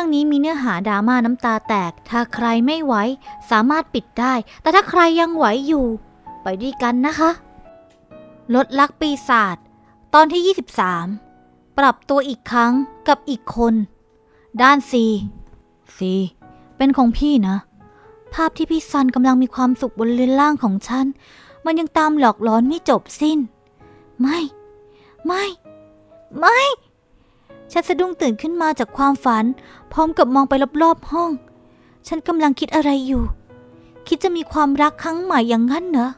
เรื่องนี้มีเนื้อหาดราม่าน้ำตาแตก ถ้าใครไม่ไหวสามารถปิดได้ แต่ถ้าใครยังไหวอยู่ ไปด้วยกันนะคะ ลดลักปีศาจตอนที่ 23 ปรับตัวอีกครั้งกับอีกคน ด้านซีซีเป็นของพี่นะ ภาพที่พี่ซันกำลังมีความสุขบนเรือนล่างของฉัน มันยังตามหลอกหลอนไม่จบสิ้น ไม่ ไม่ ไม่ ฉันสะดุ้งตื่นขึ้นมาจากความฝัน พร้อมกับมองไปรอบๆห้อง ฉันกำลังคิดอะไรอยู่ คิดจะมีความรักครั้งใหม่อย่างนั้นเหรอ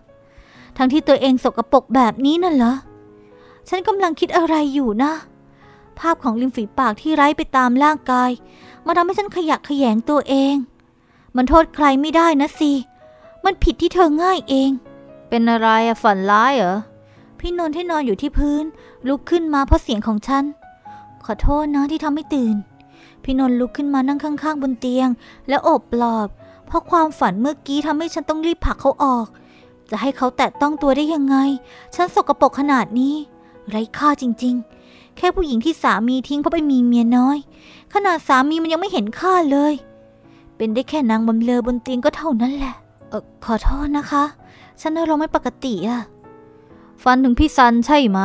ทั้งที่ตัวเองสกปรกแบบนี้น่ะเหรอ ฉันกำลังคิดอะไรอยู่นะ ภาพของริมฝีปากที่ไร้ไปตามร่างกายมันทำให้ฉันขยักขยงตัวเอง มันโทษใครไม่ได้นะสิ มันผิดที่เธอง่ายเอง เป็นอะไรอะฝันร้ายเหรอ พี่นนท์ที่นอนอยู่ที่พื้น ลุกขึ้นมาเพราะเสียงของฉัน ขอโทษนะที่ทำให้ตื่น พี่นนท์ลุกขึ้นมานั่งข้างๆบนเตียง แล้วโอบปลอบ เพราะความฝันเมื่อกี้ทำให้ฉันต้องรีบผลักเขาออก จะให้เขาแตะต้องตัวได้ยังไง ฉันสกปรกขนาดนี้ ไร้ค่าจริงๆ แค่ผู้หญิงที่สามีทิ้งเพราะไปมีเมียน้อย ขนาดสามีมันยังไม่เห็นค่าเลย เป็นได้แค่นางบำเลอบนเตียงก็เท่านั้นแหละเออขอโทษนะคะ ฉันอารมณ์ไม่ปกติอะฟันถึงพี่ซันใช่ไหม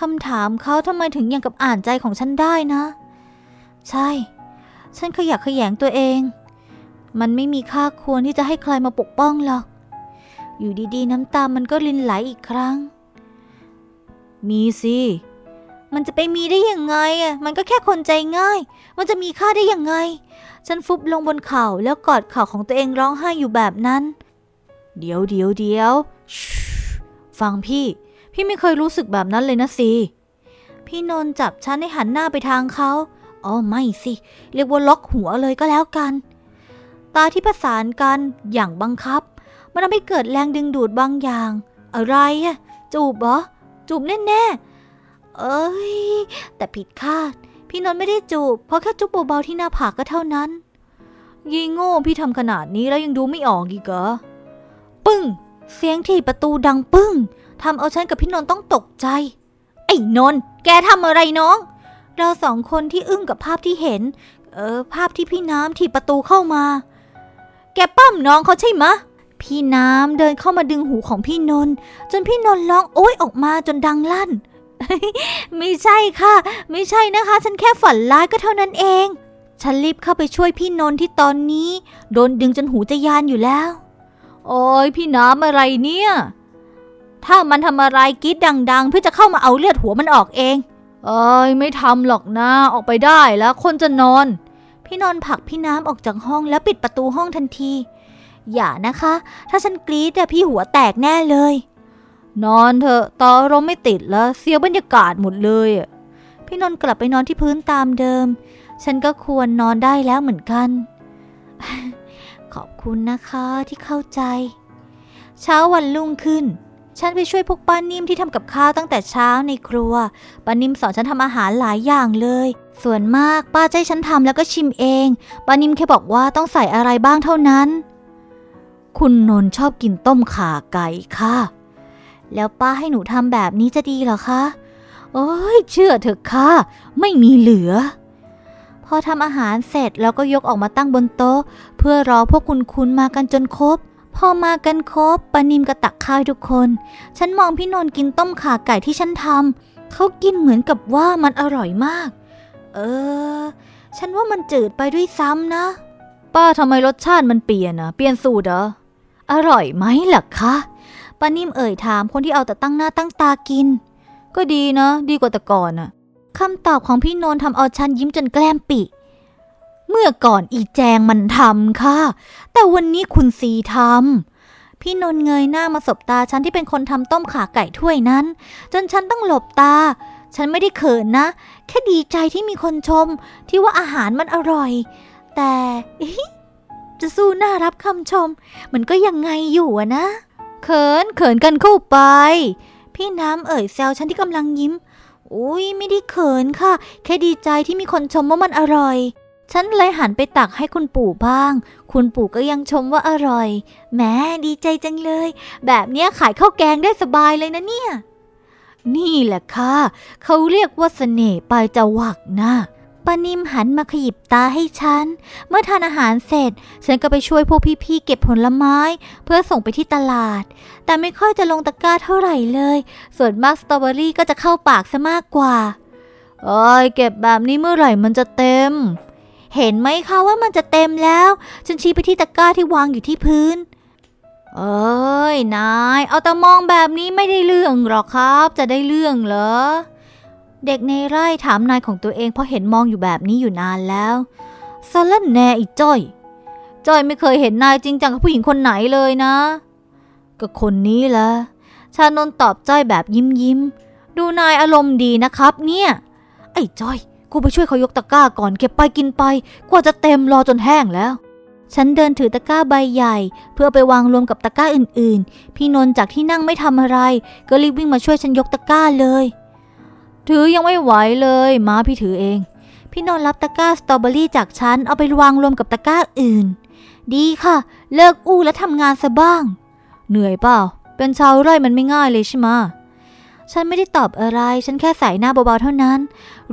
คำถามเขาทำไมถึงอย่างกับอ่านใจของฉันได้นะ ใช่ ฉันขยักขยงตัวเอง มันไม่มีค่าควรที่จะให้ใครมาปกป้องหรอก อยู่ดีๆ น้ำตามันก็ลินไหลอีกครั้ง มีสิ มันจะไปมีได้ยังไงอะ มันก็แค่คนใจง่าย มันจะมีค่าได้ยังไง ฉันฟุบลงบนเข่าแล้วกอดเข่าของตัวเองร้องไห้อยู่แบบนั้น เดี๋ยวเดี๋ยวเดี๋ยวฟังพี่ พี่ไม่เคยรู้สึกแบบนั้นเลยนะสิพี่นนท์จับฉันให้หันหน้าไปทางเขาอ๋อไม่สิ เรียกว่าล็อกหัวเลยก็แล้วกัน ตาที่ประสานกันอย่างบังคับ มันทำให้เกิดแรงดึงดูดบางอย่าง อะไรอะจูบเหรอจูบแน่ๆ เอ้ย แต่ผิดคาด พี่นนท์ไม่ได้จูบ เพราะแค่จุบเบาๆที่หน้าผากก็เท่านั้น ยีโง่พี่ทำขนาดนี้แล้วยังดูไม่ออกอีกเหรอ ปึ้ง เสียงที่ประตูดังปึ้ง ทำเอาฉันกับพี่นนท์ต้องตกใจ ไอ้นนท์แกทำอะไรน้อง เราสองคนที่อึ้งกับภาพที่เห็น เออภาพที่พี่น้ำที่ประตูเข้ามา แกปั้มน้องเขาใช่ไหมะ พี่น้ำเดินเข้ามาดึงหูของพี่นนท์จนพี่นนท์ร้องโอ๊ยออกมาจนดังลั่น ไม่ใช่ค่ะ ไม่ใช่นะคะ ฉันแค่ฝันร้ายก็เท่านั้นเอง ฉันรีบเข้าไปช่วยพี่นนท์ที่ตอนนี้ โดนดึงจนหูจะยานอยู่แล้ว โอ้ยพี่น้ำอะไรเนี่ย ถ้ามันทำอะไรกรีดดัง ๆ เพื่อจะเข้ามาเอาเลือดหัวมันออกเอง เอ้ยไม่ทำหรอกนะออกไปได้แล้วคนจะนอน พี่นนท์ผลักพี่น้ำออกจากห้องแล้วปิดประตูห้องทันที อย่านะคะ ถ้าฉันกรีดอะพี่หัวแตกแน่เลย นอนเถอะตอารมณ์ไม่ติดแล้วเสียบรรยากาศหมดเลยอะพี่นนท์กลับไปนอนที่พื้นตามเดิม ฉันก็ควรนอนได้แล้วเหมือนกัน ขอบคุณนะคะที่เข้าใจ เช้าวันรุ่งขึ้น ฉันไปช่วยพวกป้านิ่มที่ทำกับข้าวตั้งแต่เช้าในครัว ป้านิ่มสอนฉันทำอาหารหลายอย่างเลย ส่วนมากป้าให้ฉันทำแล้วก็ชิมเอง ป้านิ่มแค่บอกว่าต้องใส่อะไรบ้างเท่านั้น คุณนนท์ชอบกินต้มข่าไก่ค่ะ แล้วป้าให้หนูทำแบบนี้จะดีเหรอคะ โอ้ยเชื่อเถอะค่ะ ไม่มีเหลือ พอทำอาหารเสร็จแล้วก็ยกออกมาตั้งบนโต๊ะ เพื่อรอพวกคุณคุณมากันจนครบ พอมากันครบปานิมก็ตักข้าวให้ทุกคน ฉันมองพี่นนท์กินต้มข่าไก่ที่ฉันทำเขากินเหมือนกับว่ามันอร่อยมาก เออ ฉันว่ามันจืดไปด้วยซ้ำนะ ป้าทำไมรสชาติมันเปลี่ยนอะเปลี่ยนสูตรเหรอ อร่อยไหมล่ะคะป้านิ่มเอ่ยถามคนที่เอาแต่ตั้งหน้าตั้งตากิน ก็ดีนะ ดีกว่าแต่ก่อนอะคำตอบของพี่นนท์ทำเอาฉันยิ้มจนแกล้มปิ เมื่อก่อนอีแจงมันทำค่ะ แต่วันนี้คุณสีทำ พี่นนท์เงยหน้ามาสบตาฉันที่เป็นคนทำต้มขาไก่ถ้วยนั้น จนฉันต้องหลบตา ฉันไม่ได้เขินนะ แค่ดีใจที่มีคนชม ที่ว่าอาหารมันอร่อย แต่จะสู้หน้ารับคำชม มันก็ยังไงอยู่อะนะ เขินเขินกันเข้าไป พี่น้ำเอ่ยแซวฉันที่กำลังยิ้ม อุ้ยไม่ได้เขินค่ะ แค่ดีใจที่มีคนชมว่ามันอร่อย ฉันเลยหันไปตักให้คุณปู่บ้าง คุณปู่ก็ยังชมว่าอร่อยแหมดีใจจังเลย แบบเนี้ยขายข้าวแกงได้สบายเลยนะเนี่ย นี่แหละค่ะ เขาเรียกว่าเสน่ห์ปลายจวักนะปป้านิ่มหันมาขยิบตาให้ฉัน เมื่อทานอาหารเสร็จ ฉันก็ไปช่วยพวกพี่ๆเก็บผลไม้ เพื่อส่งไปที่ตลาด แต่ไม่ค่อยจะลงตะกร้าเท่าไหร่เลย ส่วนมากสตรอเบอรี่ก็จะเข้าปากซะมากกว่าเอ้ยเก็บแบบนี้เมื่อไหร่มันจะเต็ม เห็นไหมคะว่ามันจะเต็มแล้ว ฉันชี้ไปที่ตะกร้าที่วางอยู่ที่พื้น เอ้ยนาย เอาแต่มองแบบนี้ไม่ได้เรื่องหรอกครับ จะได้เรื่องเหรอ เด็กในไร่ถามนายของตัวเองเพราะเห็นมองอยู่แบบนี้อยู่นานแล้วสลันแน่อีจ้อย จ้อยไม่เคยเห็นนายจริงจังกับผู้หญิงคนไหนเลยนะ ก็คนนี้แหละชานนตอบจ้อยแบบยิ้มยิ้ม ดูนายอารมณ์ดีนะครับเนี่ย ไอ้จ้อย กูไปช่วยเขายกตะกร้าก่อนเก็บไปกินไป กว่าจะเต็มรอจนแห้งแล้ว ฉันเดินถือตะกร้าใบใหญ่ เพื่อไปวางรวมกับตะกร้าอื่นๆ พี่นนท์จากที่นั่งไม่ทำอะไร ก็รีบวิ่งมาช่วยฉันยกตะกร้าเลย ถือยังไม่ไหวเลยมาพี่ถือเอง พี่นนท์รับตะกร้าสตรอเบอรี่จากฉันเอาไปวางรวมกับตะกร้าอื่น ดีค่ะ เลิกอู้และทำงานซะบ้าง เหนื่อยเปล่า เป็นชาวไร่มันไม่ง่ายเลยใช่ไหมฉันไม่ได้ตอบอะไร ฉันแค่ใส่หน้าเบาๆเท่านั้น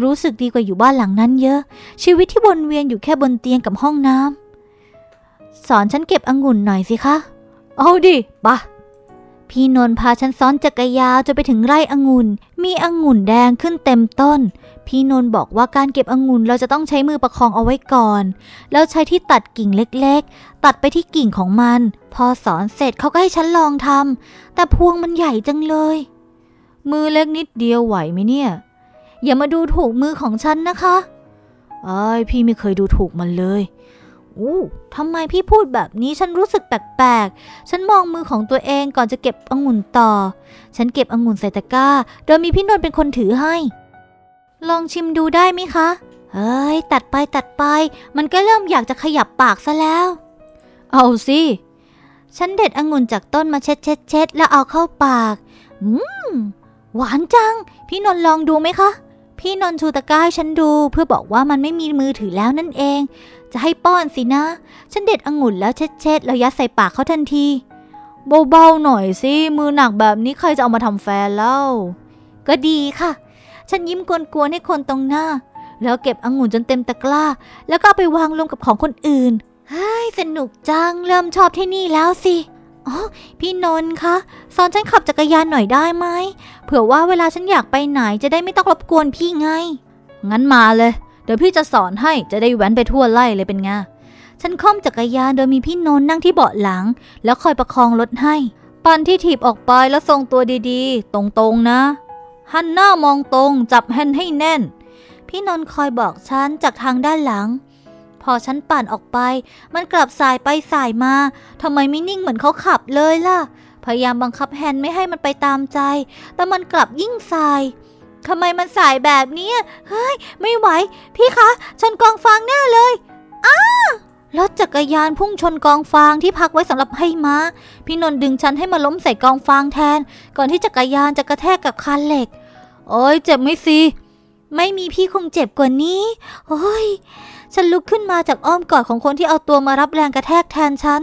รู้สึกดีกว่าอยู่บ้านหลังนั้นเยอะ ชีวิตที่วนเวียนอยู่แค่บนเตียงกับห้องน้ำสอนฉันเก็บองุ่นหน่อยสิคะ เอาดิปะพี่นนท์พาฉันซ้อนจักรยานจนไปถึงไร่องุ่น มีองุ่นแดงขึ้นเต็มต้น พี่นนท์บอกว่าการเก็บองุ่นเราจะต้องใช้มือประคองเอาไว้ก่อน แล้วใช้ที่ตัดกิ่งเล็กๆ ตัดไปที่กิ่งของมัน พอสอนเสร็จเขาก็ให้ฉันลองทำแต่พวงมันใหญ่จังเลย มือเล็กนิดเดียวไหวไหมเนี่ย อย่ามาดูถูกมือของฉันนะคะไอ้พี่ไม่เคยดูถูกมันเลยอู้ทำไมพี่พูดแบบนี้ฉันรู้สึกแปลกๆ ฉันมองมือของตัวเองก่อนจะเก็บองุ่นต่อ ฉันเก็บองุ่นใส่ตะกร้า โดยมีพี่นนท์เป็นคนถือให้ ลองชิมดูได้ไหมคะ เฮ้ย ตัดไปตัดไป มันก็เริ่มอยากจะขยับปากซะแล้ว เอาสิ ฉันเด็ดองุ่นจากต้นมาเช็ดเช็ดเช็ดแล้วเอาเข้าปาก อืม หวานจัง พี่นนท์ลองดูไหมคะ พี่นนชูตะกร้าให้ฉันดู เพื่อบอกว่ามันไม่มีมือถือแล้วนั่นเอง จะให้ป้อนสินะ ฉันเด็ดองุ่นแล้วเช็ดๆแล้วยัดใส่ปากเขาทันทีเบาๆหน่อยสิ มือหนักแบบนี้ใครจะเอามาทำแฟนเล่า ก็ดีค่ะ ฉันยิ้มกวนๆให้คนตรงหน้า แล้วเก็บองุ่นจนเต็มตะกร้า แล้วก็ไปวางรวมกับของคนอื่นเฮ้ยสนุกจัง เริ่มชอบที่นี่แล้วสิ อ๋อพี่นนท์คะสอนฉันขับจักรยานหน่อยได้ไหมเผื่อว่าเวลาฉันอยากไปไหนจะได้ไม่ต้องรบกวนพี่ไง งั้นมาเลย เดี๋ยวพี่จะสอนให้จะได้แว้นไปทั่วไล่เลยเป็นไงฉันค่อมจักรยานโดยมีพี่นนท์นั่งที่เบาะหลัง แล้วคอยประคองรถให้ ปันที่ถีบออกไปแล้วทรงตัวดีๆ ตรงๆนะหันหน้ามองตรงจับแฮนด์ให้แน่น พี่นนท์คอยบอกฉันจากทางด้านหลัง พอฉันปั่นออกไป มันกลับสายไปสายมาทำไมไม่นิ่งเหมือนเขาขับเลยล่ะ พยายามบังคับแฮนด์ไม่ให้มันไปตามใจ แต่มันกลับยิ่งสายทำไมมันสายแบบนี้เฮ้ย ไม่ไหว พี่คะ ชนกองฟางแน่เลยอ้ารถจักรยานพุ่งชนกองฟางที่พักไว้สำหรับให้ม้า พี่นนท์ดึงฉันให้มาล้มใส่กองฟางแทน ก่อนที่จักรยานจะกระแทกกับคานเหล็ก โอ้ยเจ็บไหมสิ ไม่มีพี่คงเจ็บกว่านี้ โอ้ย ฉันลุกขึ้นมาจากอ้อมกอดของคนที่เอาตัวมารับแรงกระแทกแทนฉัน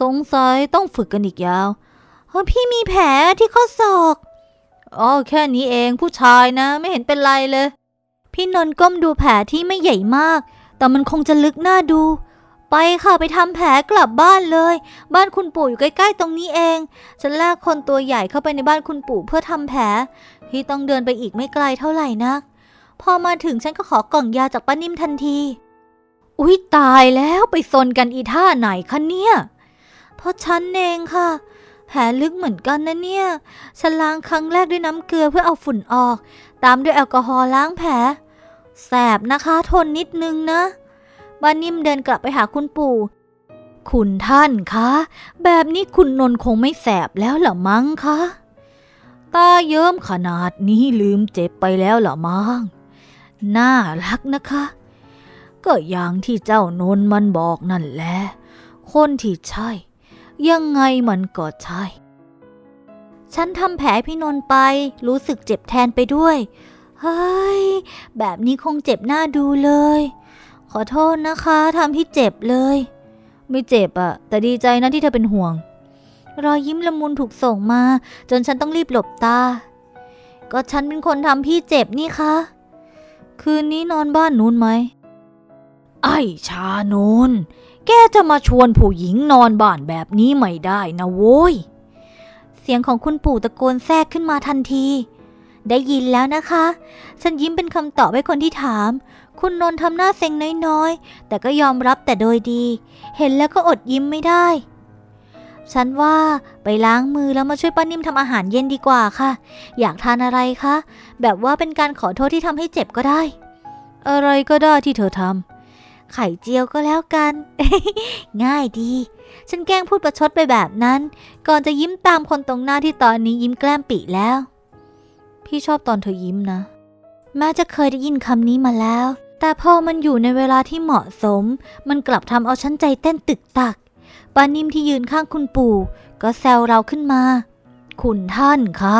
สงสัยต้องฝึกกันอีกยาวพี่มีแผลที่ข้อศอกอ๋อแค่นี้เองผู้ชายนะ ไม่เห็นเป็นไรเลย พี่นนท์ก้มดูแผลที่ไม่ใหญ่มาก แต่มันคงจะลึกหน้าดู ไปค่ะไปทำแผลกลับบ้านเลย บ้านคุณปู่อยู่ใกล้ๆตรงนี้เอง ฉันลากคนตัวใหญ่เข้าไปในบ้านคุณปู่เพื่อทำแผลที่ต้องเดินไปอีกไม่ไกลเท่าไหร่นัก พอมาถึงฉันก็ขอกล่องยาจากป้านิ่มทันที อุ๊ยตายแล้วไปซนกันอีท่าไหนคะเนี่ย เพราะฉันเองค่ะ แผลลึกเหมือนกันนะเนี่ย ฉันล้างครั้งแรกด้วยน้ำเกลือเพื่อเอาฝุ่นออก ตามด้วยแอลกอฮอล์ล้างแผล แสบนะคะทนนิดนึงนะบ้านิ่มเดินกลับไปหาคุณปู่คุณท่านคะ แบบนี้คุณนนท์คงไม่แสบแล้วหรอมั้งคะ ตาเยิ้มขนาดนี้ลืมเจ็บไปแล้วหรอมั้ง น่ารักนะคะ ก็อย่างที่เจ้านนมันบอกนั่นแหละ คนที่ใช่ ยังไงมันก็ใช่ ฉันทำแผลพี่นนไป รู้สึกเจ็บแทนไปด้วย เฮ้ย แบบนี้คงเจ็บหน้าดูเลย ขอโทษนะคะทำพี่เจ็บเลย ไม่เจ็บอะแต่ดีใจนะที่เธอเป็นห่วง รอยยิ้มละมุนถูกส่งมา จนฉันต้องรีบหลบตา ก็ฉันเป็นคนทำพี่เจ็บนี่คะ คืนนี้นอนบ้านนู้นไหม ไอ้ชานนท์แกจะมาชวนผู้หญิงนอนบ้านแบบนี้ไม่ได้นะโว้ย เสียงของคุณปู่ตะโกนแทรกขึ้นมาทันที ได้ยินแล้วนะคะ ฉันยิ้มเป็นคำตอบให้คนที่ถาม คุณนนท์ทำหน้าเซ็งน้อยๆ แต่ก็ยอมรับแต่โดยดี เห็นแล้วก็อดยิ้มไม่ได้ ฉันว่าไปล้างมือแล้วมาช่วยป้านิ่มทำอาหารเย็นดีกว่าค่ะ อยากทานอะไรคะ แบบว่าเป็นการขอโทษที่ทำให้เจ็บก็ได้ อะไรก็ได้ที่เธอทำไข่เจียวก็แล้วกัน ง่ายดี ฉันแกล้งพูดประชดไปแบบนั้น ก่อนจะยิ้มตามคนตรงหน้าที่ตอนนี้ยิ้มแกล้มปีแล้ว พี่ชอบตอนเธอยิ้มนะ แม้จะเคยได้ยินคำนี้มาแล้ว แต่พอมันอยู่ในเวลาที่เหมาะสม มันกลับทำเอาฉันใจเต้นตึกตัก ป้านิ่มที่ยืนข้างคุณปู่ ก็แซวเราขึ้นมา คุณท่านคะ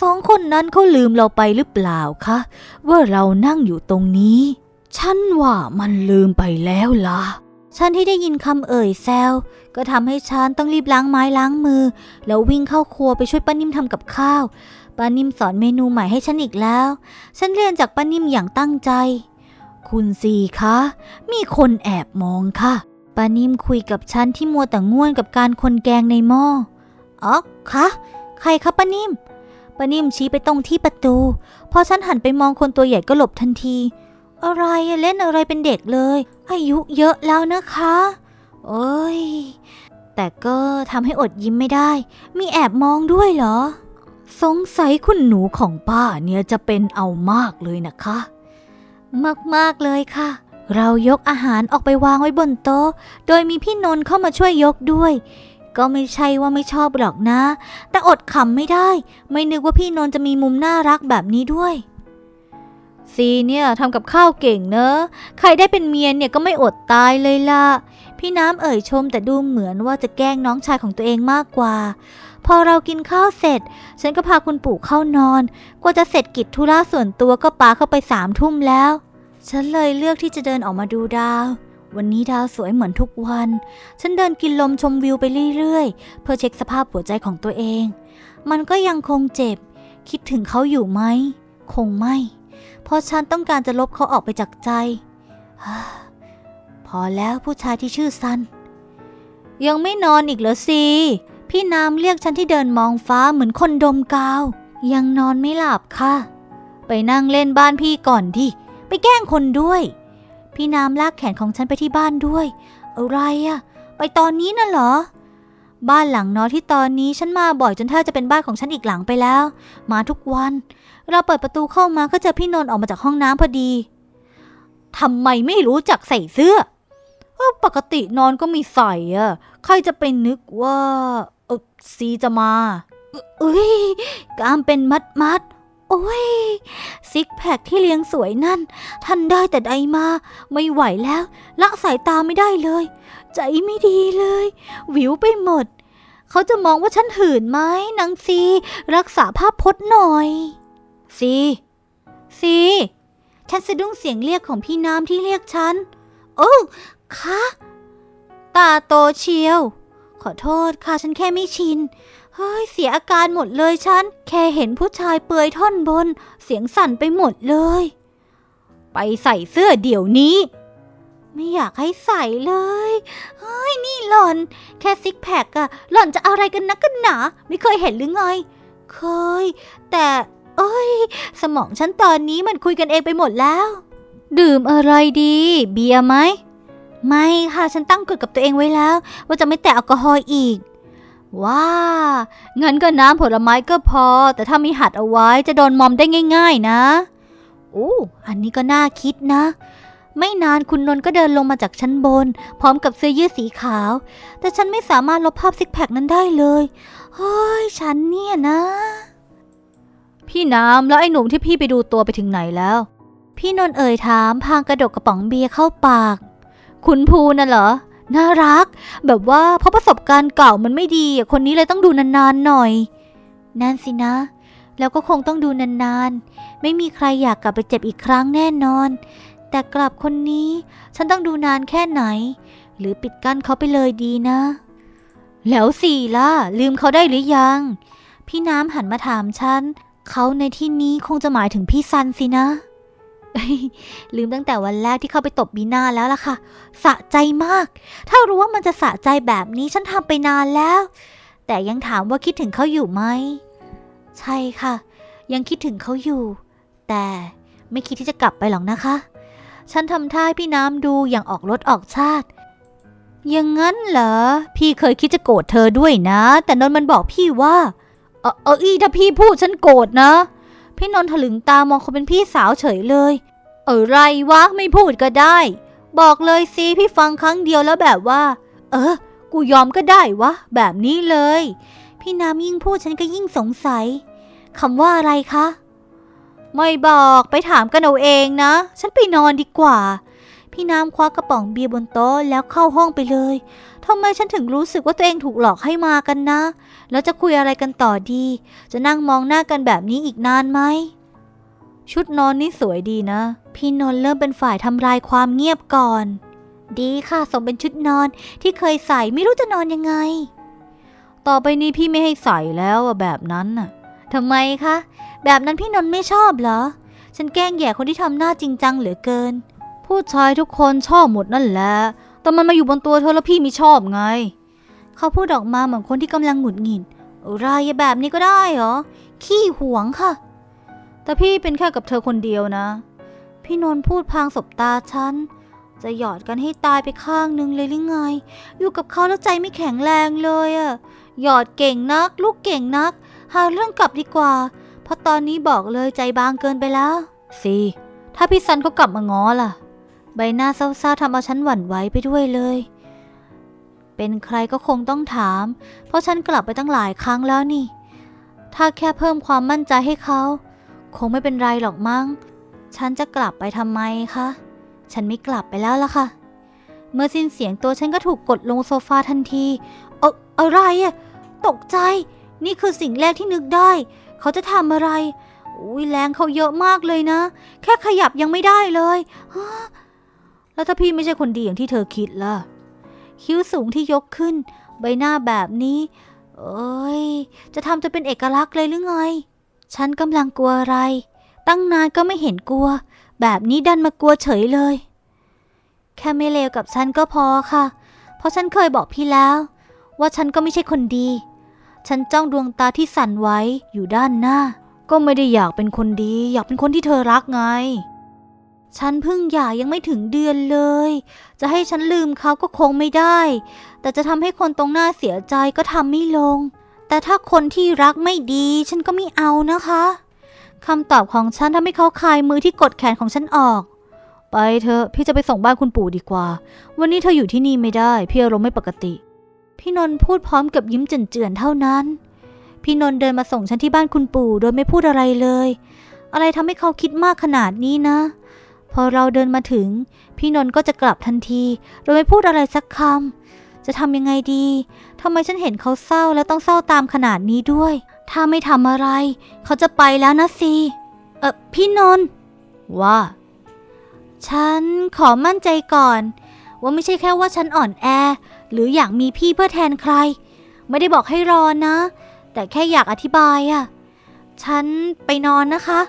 สองคนนั้นเขาลืมเราไปหรือเปล่าคะ ว่าเรานั่งอยู่ตรงนี้ ฉันว่ามันลืมไปแล้วล่ะ ฉันที่ได้ยินคำเอ่ยแซวก็ทำให้ฉันต้องรีบล้างไม้ล้างมือ แล้ววิ่งเข้าครัวไปช่วยป้านิ่มทำกับข้าวป้านิ่มสอนเมนูใหม่ให้ฉันอีกแล้ว ฉันเรียนจากป้านิ่มอย่างตั้งใจ คุณซีคะ มีคนแอบมองค่ะ ป้านิ่มคุยกับฉันที่มัวแต่ง่วนกับการคนแกงในหม้ออ๋อคะใครคะป้านิ่มป้านิ่มชี้ไปตรงที่ประตู พอฉันหันไปมองคนตัวใหญ่ก็หลบทันที อะไรเล่นอะไรเป็นเด็กเลย อายุเยอะแล้วนะคะโอ้ยแต่ก็ทำให้อดยิ้มไม่ได้ มีแอบมองด้วยเหรอ สงสัยคุณหนูของป้าเนี่ยจะเป็นเอามากเลยนะคะ มากๆเลยค่ะ เรายกอาหารออกไปวางไว้บนโต๊ะ โดยมีพี่นนท์เข้ามาช่วยยกด้วย ก็ไม่ใช่ว่าไม่ชอบหรอกนะ แต่อดขำไม่ได้ ไม่นึกว่าพี่นนท์จะมีมุมน่ารักแบบนี้ด้วยซีเนี่ยทำกับข้าวเก่งเนอะใครได้เป็นเมียเนี่ยก็ไม่อดตายเลยล่ะ พี่น้ำเอ่ยชมแต่ดูเหมือนว่าจะแกล้งน้องชายของตัวเองมากกว่า พอเรากินข้าวเสร็จ ฉันก็พาคุณปู่เข้านอน กว่าจะเสร็จกิจธุระส่วนตัวก็ปาเข้าไปสามทุ่มแล้ว ฉันเลยเลือกที่จะเดินออกมาดูดาว วันนี้ดาวสวยเหมือนทุกวัน ฉันเดินกินลมชมวิวไปเรื่อยๆ เพื่อเช็คสภาพหัวใจของตัวเอง มันก็ยังคงเจ็บ คิดถึงเขาอยู่ไหม คงไม่ เพราะฉันต้องการจะลบเขาออกไปจากใจ พอแล้วผู้ชายที่ชื่อซัน ยังไม่นอนอีกเหรอสิพี่น้ำเรียกฉันที่เดินมองฟ้าเหมือนคนดมกาว ยังนอนไม่หลับค่ะ ไปนั่งเล่นบ้านพี่ก่อนดิ ไปแกล้งคนด้วย พี่น้ำลากแขนของฉันไปที่บ้านด้วย อะไรอะไปตอนนี้น่ะเหรอ บ้านหลังน้อยที่ตอนนี้ฉันมาบ่อยจนแทบจะเป็นบ้านของฉันอีกหลังไปแล้ว มาทุกวัน เราเปิดประตูเข้ามาก็เจอพี่นนท์ออกมาจากห้องน้ำพอดีทำไมไม่รู้จักใส่เสื้อปกตินอนก็มีใส่อะใครจะไปนึกว่าเออซีจะมาเอ้ยกามเป็นมัดมัด โอ้ยซิกแพคที่เลี้ยงสวยนั่นทันได้แต่ใดมา ไม่ไหวแล้ว ละสายตาไม่ได้เลย ใจไม่ดีเลย วิวไปหมด เขาจะมองว่าฉันหื่นไหมนางซี รักษาภาพพจน์หน่อย ซีซีฉันสะดุ้งเสียงเรียกของพี่น้ำที่เรียกฉัน โอ้คะตาโตเชียว ขอโทษค่ะฉันแค่ไม่ชิน ฮ้ยเสียอาการหมดเลยฉัน แค่เห็นผู้ชายเปลือยท่อนบน เสียงสั่นไปหมดเลย ไปใส่เสื้อเดี๋ยวนี้ ไม่อยากให้ใส่เลยเฮ้ยนี่หล่อน แค่ซิกแพคอะหล่อนจะอะไรกันนักกันหนา ไม่เคยเห็นหรือไง เคย แต่เอ้ย สมองฉันตอนนี้มันคุยกันเองไปหมดแล้ว ดื่มอะไรดี เบียร์ไหม ไม่ค่ะ ฉันตั้งกฎกับตัวเองไว้แล้ว ว่าจะไม่แตะแอลกอฮอล์อีก ว้า งั้นก็น้ำผลไม้ก็พอ แต่ถ้ามีหัดเอาไว้จะโดนมอมได้ง่าย ๆ นะโอ้อันนี้ก็น่าคิดนะ ไม่นานคุณนนท์ก็เดินลงมาจากชั้นบน พร้อมกับเสื้อยืดสีขาว แต่ฉันไม่สามารถลบภาพซิกแพคนั้นได้เลย เฮ้ย ฉันเนี่ยนะ พี่น้ำแล้วไอ้หนุ่มที่พี่ไปดูตัวไปถึงไหนแล้ว พี่นนท์เอ่ยถามพางกระดกกระป๋องเบียร์เข้าปาก คุณภูน่ะเหรอ น่ารัก แบบว่าเพราะประสบการณ์เก่ามันไม่ดี คนนี้เลยต้องดูนานๆหน่อย นั่นสินะ แล้วก็คงต้องดูนานๆ ไม่มีใครอยากกลับไปเจ็บอีกครั้งแน่นอน แต่กลับคนนี้ ฉันต้องดูนานแค่ไหน หรือปิดกั้นเขาไปเลยดีนะ แล้วสี่ล่ะ ลืมเขาได้หรือยัง พี่น้ำหันมาถามฉัน เขาในที่นี้คงจะหมายถึงพี่ซันสินะ ลืมตั้งแต่วันแรกที่เข้าไปตบบีนาแล้วล่ะค่ะ สะใจมาก ถ้ารู้ว่ามันจะสะใจแบบนี้ฉันทำไปนานแล้ว แต่ยังถามว่าคิดถึงเขาอยู่ไหม ใช่ค่ะ ยังคิดถึงเขาอยู่ แต่ไม่คิดที่จะกลับไปหรอกนะคะ ฉันทำท่าให้พี่น้ำดูอย่างออกรถออกชาติอย่างนั้นเหรอ พี่เคยคิดจะโกรธเธอด้วยนะ แต่นนท์มันบอกพี่ว่า เออเอออีถ้าพี่พูดฉันโกรธนะ พี่นนท์ถลึงตามองคนเป็นพี่สาวเฉยเลยเออไรวะไม่พูดก็ได้ บอกเลยสิพี่ฟังครั้งเดียวแล้วแบบว่า เออ กูยอมก็ได้วะ แบบนี้เลย พี่น้ำยิ่งพูดฉันก็ยิ่งสงสัยคำว่าอะไรคะ ไม่บอกไปถามกันเอาเองนะ ฉันไปนอนดีกว่า พี่น้ำคว้ากระป๋องเบียร์บนโต๊ะแล้วเข้าห้องไปเลยทำไมฉันถึงรู้สึกว่าตัวเองถูกหลอกให้มากันนะ แล้วจะคุยอะไรกันต่อดี จะนั่งมองหน้ากันแบบนี้อีกนานไหม ชุดนอนนี่สวยดีนะ พี่นนท์เริ่มเป็นฝ่ายทำลายความเงียบก่อน ดีค่ะสมเป็นชุดนอนที่เคยใส่ไม่รู้จะนอนยังไง ต่อไปนี้พี่ไม่ให้ใส่แล้วอะแบบนั้นน่ะทำไมคะ แบบนั้นพี่นนท์ไม่ชอบเหรอ ฉันแกล้งแย่คนที่ทำหน้าจริงจังเหลือเกิน ผู้ชายทุกคนชอบหมดนั่นแหละ แต่มันมาอยู่บนตัวเธอแล้วพี่ไม่ชอบไง เขาพูดออกมาเหมือนคนที่กำลังหงุดหงิดอะไรแบบนี้ก็ได้เหรอ ขี้หวงค่ะ แต่พี่เป็นแค่กับเธอคนเดียวนะ พี่นนท์พูดพางสบตาฉัน จะหยอดกันให้ตายไปข้างนึงเลยหรือไง อยู่กับเขาแล้วใจไม่แข็งแรงเลยอะหยอดเก่งนัก ลูกเก่งนัก หาเรื่องกลับดีกว่า เพราะตอนนี้บอกเลยใจบางเกินไปแล้วสิถ้าพี่ซันเขากลับมาง้อล่ะ ใบหน้าเศร้าๆทำเอาฉันหวั่นไหวไปด้วยเลย เป็นใครก็คงต้องถาม เพราะฉันกลับไปตั้งหลายครั้งแล้วนี่ ถ้าแค่เพิ่มความมั่นใจให้เขา คงไม่เป็นไรหรอกมั้ง ฉันจะกลับไปทำไมคะ ฉันไม่กลับไปแล้วล่ะค่ะ เมื่อสิ้นเสียงตัวฉันก็ถูกกดลงโซฟาทันทีเอออะไรอะตกใจ นี่คือสิ่งแรกที่นึกได้ เขาจะทำอะไรอุ้ยแรงเขาเยอะมากเลยนะ แค่ขยับยังไม่ได้เลยฮ แล้วถ้าพี่ไม่ใช่คนดีอย่างที่เธอคิดล่ะ คิ้วสูงที่ยกขึ้น ใบหน้าแบบนี้ เอ้ย จะทำจะเป็นเอกลักษณ์เลยหรือไง ฉันกำลังกลัวอะไร ตั้งนานก็ไม่เห็นกลัว แบบนี้ดันมากลัวเฉยเลย แค่ไม่เลวกับฉันก็พอค่ะ เพราะฉันเคยบอกพี่แล้ว ว่าฉันก็ไม่ใช่คนดี ฉันจ้องดวงตาที่สั่นไหวอยู่ด้านหน้า ก็ไม่ได้อยากเป็นคนดี อยากเป็นคนที่เธอรักไง ฉันเพิ่งหย่ายังไม่ถึงเดือนเลย จะให้ฉันลืมเขาก็คงไม่ได้ แต่จะทำให้คนตรงหน้าเสียใจก็ทำไม่ลง แต่ถ้าคนที่รักไม่ดี ฉันก็ไม่เอานะคะคำตอบของฉันทำให้เขาคลายมือที่กดแขนของฉันออก ไปเถอะพี่จะไปส่งบ้านคุณปู่ดีกว่า วันนี้เธออยู่ที่นี่ไม่ได้ พี่อารมณ์ไม่ปกติ พี่นนท์พูดพร้อมกับยิ้มเจือนๆเท่านั้น พี่นนท์เดินมาส่งฉันที่บ้านคุณปู่โดยไม่พูดอะไรเลย อะไรทำให้เขาคิดมากขนาดนี้นะ พอเราเดินมาถึง พี่นนท์ก็จะกลับทันทีโดยไม่พูดอะไรสักคำจะทำยังไงดีทำไมฉันเห็นเขาเศร้าแล้วต้องเศร้าตามขนาดนี้ด้วย ถ้าไม่ทำอะไร เขาจะไปแล้วนะสิเออพี่นนท์ว่า ฉันขอมั่นใจก่อน ว่าไม่ใช่แค่ว่าฉันอ่อนแอ หรืออยากมีพี่เพื่อแทนใคร ไม่ได้บอกให้รอนะ แต่แค่อยากอธิบายอะฉันไปนอนนะคะ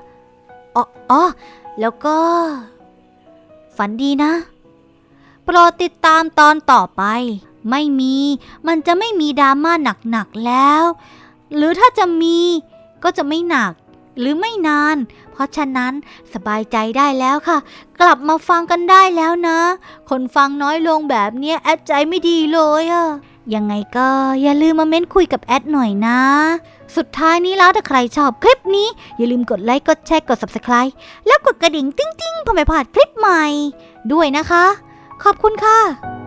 อ๋อออแล้วก็ ฝันดีนะ โปรดติดตามตอนต่อไป ไม่มี มันจะไม่มีดราม่าหนักๆแล้ว หรือถ้าจะมีก็จะไม่หนัก หรือไม่นาน เพราะฉะนั้นสบายใจได้แล้วค่ะ กลับมาฟังกันได้แล้วนะ คนฟังน้อยลงแบบเนี้ยแอดใจไม่ดีเลยอะยังไงก็อย่าลืมมาเม้นคุยกับแอดหน่อยนะ สุดท้ายนี้แล้วถ้าใครชอบคลิปนี้ อย่าลืมกดไลค์ กดแชร์ กด subscribe แล้วกดกระดิ่งติ้งๆเพื่อไม่พลาดคลิปใหม่ ด้วยนะคะ ขอบคุณค่ะ